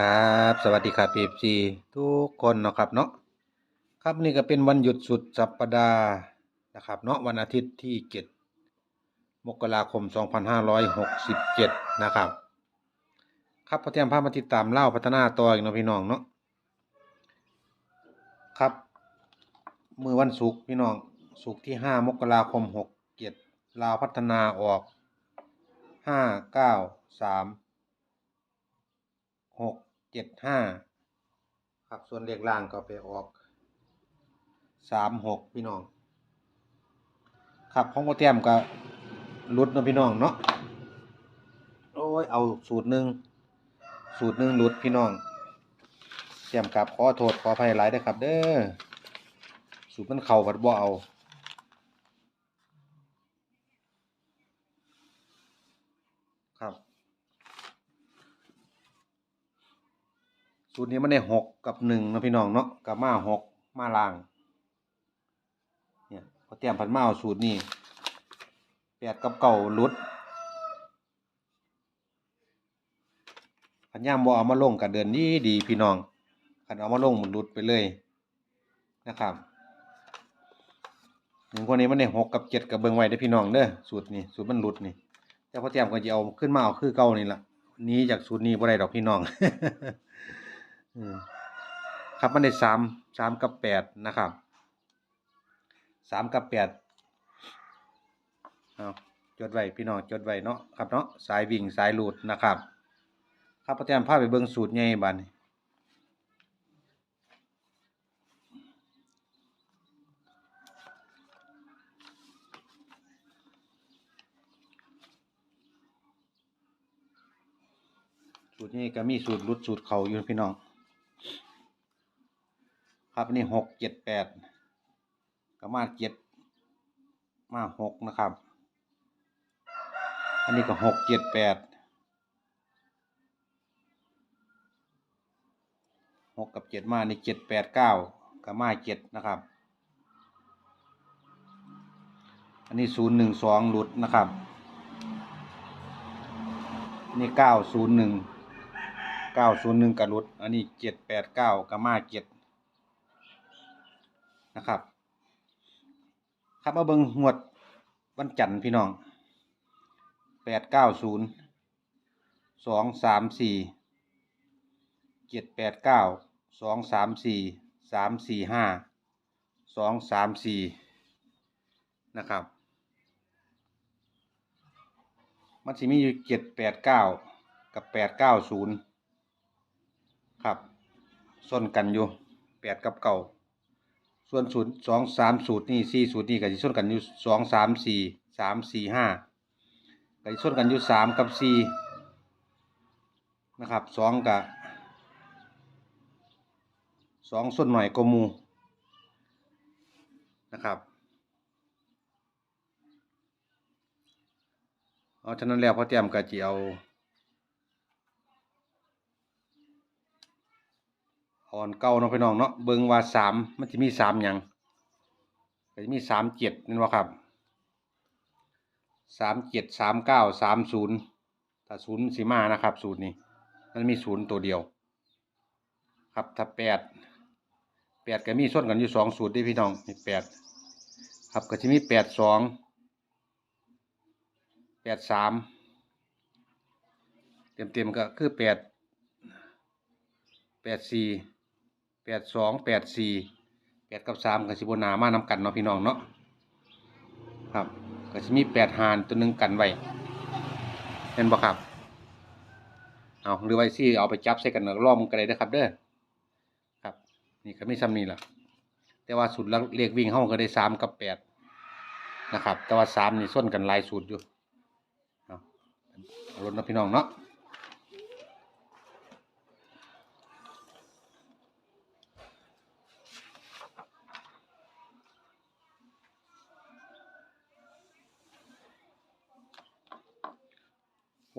ครับ สวัสดีครับพีซีทุกคนนะครับเนาะครับนี่ก็เป็นวันหยุดสุดสัปดาห์นะครับเนาะวันอาทิตย์ที่7มกราคม 2567 นะครับ ครับพอเตรียมภาพมาติดตามเล่าพัฒนาต่ออีกเนาะพี่น้องเนาะครับมือวันศุกร์พี่น้องศุกร์ที่ 5 มกราคม 67ลาวพัฒนาออก 5 9 3หก เจ็ดห้าครับส่วนเลขล่างก็ไปออกสามหกพี่น้อง ครับของโปรแกรมก็รุดเนาะพี่น้องเนาะโอ้ยเอาสูตรหนึ่งสูตรหนึ่งรุดพี่น้องเตรียมกับขอโทษขออภัยหลายด้ครับ เด้อสูตรมันเข่าผัดบ่เอา ครับ สูตรนี้มันได้หกกับหนึ่งนะพี่น้องเนาะกับมาหกมาล่าง เนี่ยพอเตรียมผัดมาเอาสูตรนี้แปดกับเก่าลุดพันย่ามบ่เอามาลงกับเดือนนี้ดีพี่น้องคันเอามาลงมันลุดไปเลยนะครับหนึ่งคนนี้มันได้หกกับเจ็ดกับเบิงไว้ได้พี่น้องเด้อสูตรนี้สูตรมันลุดนี่แต่พอเตรียมก็จะเอาขึ้นมาเอาคือเก่านี่แหละนี้จากสูตรนี้บ่ได้ดอกพี่น้อง อืมครับมันได้สามสามกับแปดนะครับสามกับแปดเอาจดไว้พี่น้องจดไว้เนาะครับเนาะสายวิ่งสายหลุดนะครับ ครับพอแต้มพาไปเบิ่งสูตรใหญ่บันสูตรนี้ก็มีสูตรหลุดสูตรเขาอยู่พี่น้อง ครับนี่หกเจ็ดแปดก็มาเจ็ดมาหกนะครับ อันนี้ก็หกเจ็ดแปดหกกับเจ็ดมานี่เจ็ดแปดเก้าก็มาเจ็ดนะครับ อันนี้ศูนย์หนึ่งสองหลุดนะครับ นี่เก้าศูนย์หนึ่ง เก้าศูนย์หนึ่งกระลุด อันนี้เจ็ดแปดเก้ากระมาเจ็ดนะครับ ครับมาเบิงงวดวันจันทร์พี่น้องแปดเก้าศูนย์สองสามสี่เจ็ดแปดเก้าสองสามสี่สามสี่ห้าสองสามสี่นะครับ มันจะมีอยู่เจ็ดแปดเก้ากับแปดเก้าศูนย์ ครับส้นกันอยู่แปดกับเก้าส่วนศูนย์สองสามสูตรนี่สี่สูตรนี่ก็จะส้นกันอยู่สองสามสี่สามสี่ห้าก็จะส้นกันอยู่สามกับสี่นะครับสองกับสองส้นหน่อยกมูนะครับเอาฉะนั้นแล้วพอเตรียมก็จะเอา อ่อนเก่าเนาะพี่น้องเนาะเบิ่งว่าสามมันจะมีสามหยังก็จะมีสามเจ็ดนั่นว่าครับสามเจ็ดสามเก้าสามศูนย์ถ้าศูนย์สีมานะครับสูตรนี้มันมีศูนย์ตัวเดียว ครับถ้าแปดแปดก็มีส่วนกันอยู่สองสูตรเด้พี่น้องนี่แปดครับก็จะมีแปดสองแปดสามเต็มเต็มๆก็คือแปดแปดสี่ แปดสองแปดสี่แปดกับสามก็สิบนามานำกันเนาะพี่น้องเนาะครับก็จะมีแปดหานตัวหนึ่งกันไว้เห็นบ่ครับเอาหรือไว้ซี่เอาไปจับใส่กันแล้วล้อมกันเลยนะครับ เด้อครับ นี่ก็ไม่ซ้ำนี่แหละแต่ว่าสุดแล้วเลขวิ่งเข้าก็ได้สามกับแปดนะครับ แต่ว่าสามนี่ส้นกันลายสูตรอยู่เอาเอารถนะพี่น้องเนาะ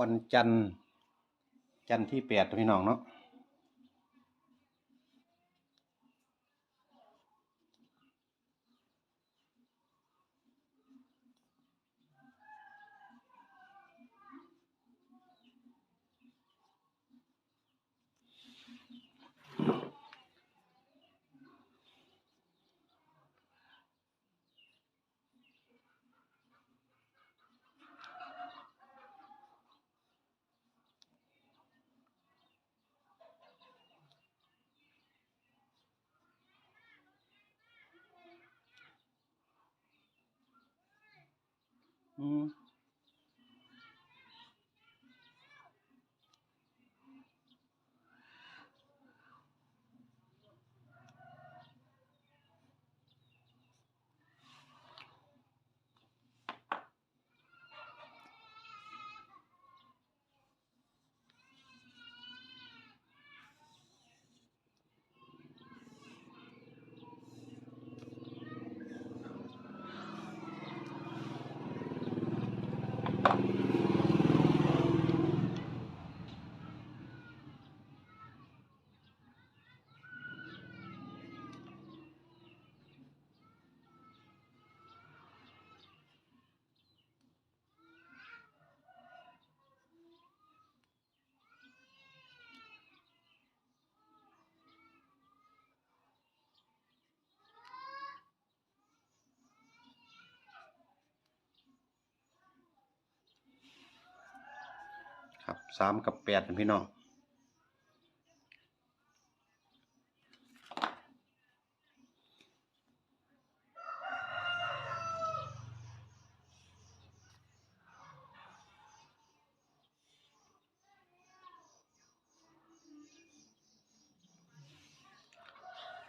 วันจันทร์จันทร์ที่แปดพี่น้องเนาะ อื ครับสามกับแปดนพี่น้อง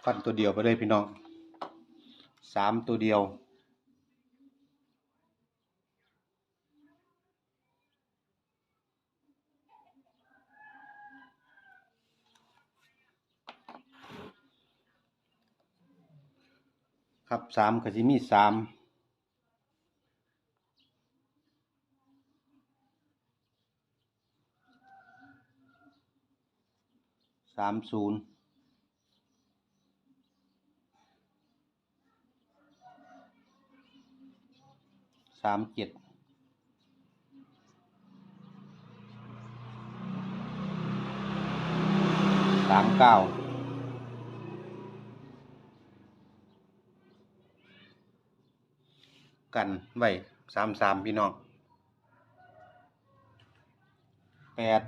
ฟันตัวเดียวไปเลยพี่น้องสามตัวเดียว ครับสามก็จะมีสามสามศูนย์สามเจ็ดสามเก้า กันไว้สามสามพี่น้องแปด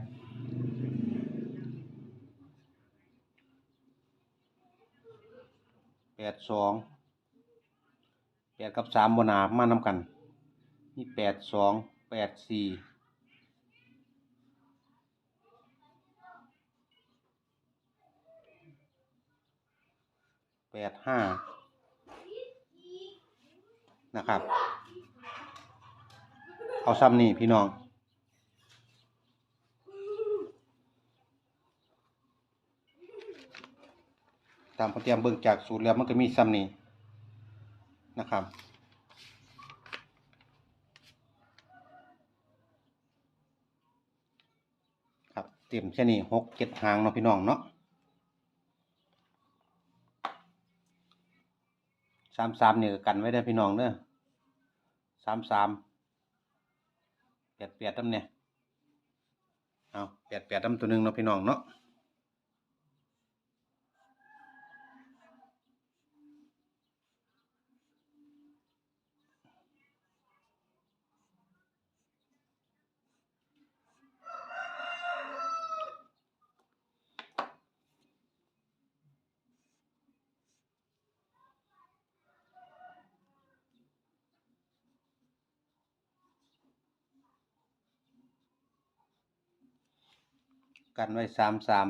แปดสองแปดกับสามบนหนามานำกัน นี่แปดสองแปดสี่แปดห้า นะครับ เอาซ้ำนี่พี่น้องตามพอเตรียมเบิ่งจากสูตรแล้วมันก็มีซ้ำนี่นะครับ ครับเตรียมแค่นี้หกเจ็ดหางเนาะพี่น้องเนาะ สามสามนี่ก็กันไว้ได้พี่น้องเด้อสามสามแปดแปดตั้มเนี่ยเอาแปดแปดตั้มตัวหนึ่งเนาะพี่น้องเนาะ กันไว้สามสาม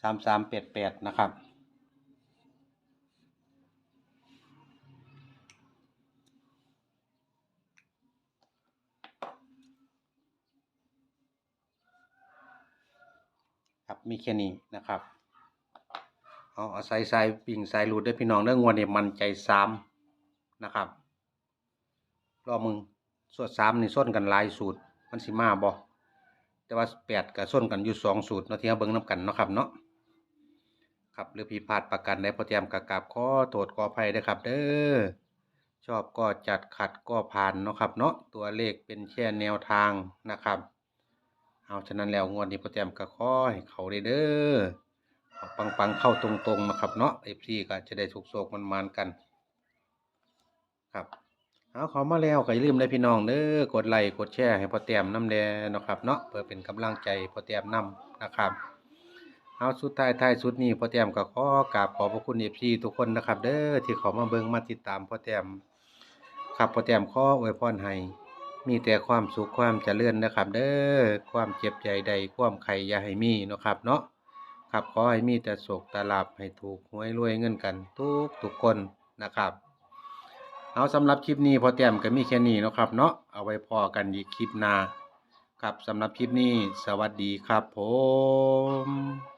สามสามแปดแปดนะครับ ครับมีแค่นี้นะครับเอาเอาใส่ใส่ปิ่งใส่รูดได้พี่น้องเรื่องงวดเนี่ยมันใจสามนะครับรอมึงส่วนสามนี่ส้นกันลายสูตร มันสิมาบ่ แต่ว่าแปดกับส้นกันอยู่สองสูตรเนาะที่เราเบิ่งน้ำกันเนาะครับเนาะครับหรือผิดพลาดประกันได้พอเตรียมกะกราบขอโทษขออภัยด้วยครับ เด้อชอบก็จัดขัดก็ผ่านเนาะครับ เนาะตัวเลขเป็นแค่แนวทางนะครับ เอาฉะนั้นแล้วงวดนี้พอเตรียมก็ขอให้เขาได้เด้อเอาปังเข้าตรงๆนะครับเนาะเอฟซีก็จะได้สุกโศกมันมานกัน ครับ เอาเขามาแล้วก็อย่าลืมเลยพี่น้องเด้อกดไลค์กดแชร์ให้พอเตรียมน้ำแดงนะครับเนาะเพื่อเป็นกำลังใจพอเตรียมน้ำนะครับเอาสุดท้ายท้ายสุดนี้พอเตรียมก็ขอกราบขอบพระคุณเอฟซีทุกคนนะครับ เด้อที่เขามาเบิ่งมาติดตามพอเตรียมครับพอแต้มขออวยพรให้มีแต่ความสุขความเจริญนะครับ เด้อความเจ็บใจใดความไข่ยาให้มีนะครับเนาะครับขอให้มีแต่โศกตาลาบให้ถูกหวยรวยเงินกัน ทุกทุกคนนะครับ เอาสำหรับคลิปนี้พอแต้มก็มีแค่นี้นะครับ เนาะเอาไว้พอกันอีกคลิปหน้าครับสำหรับคลิปนี้ สวัสดีครับผม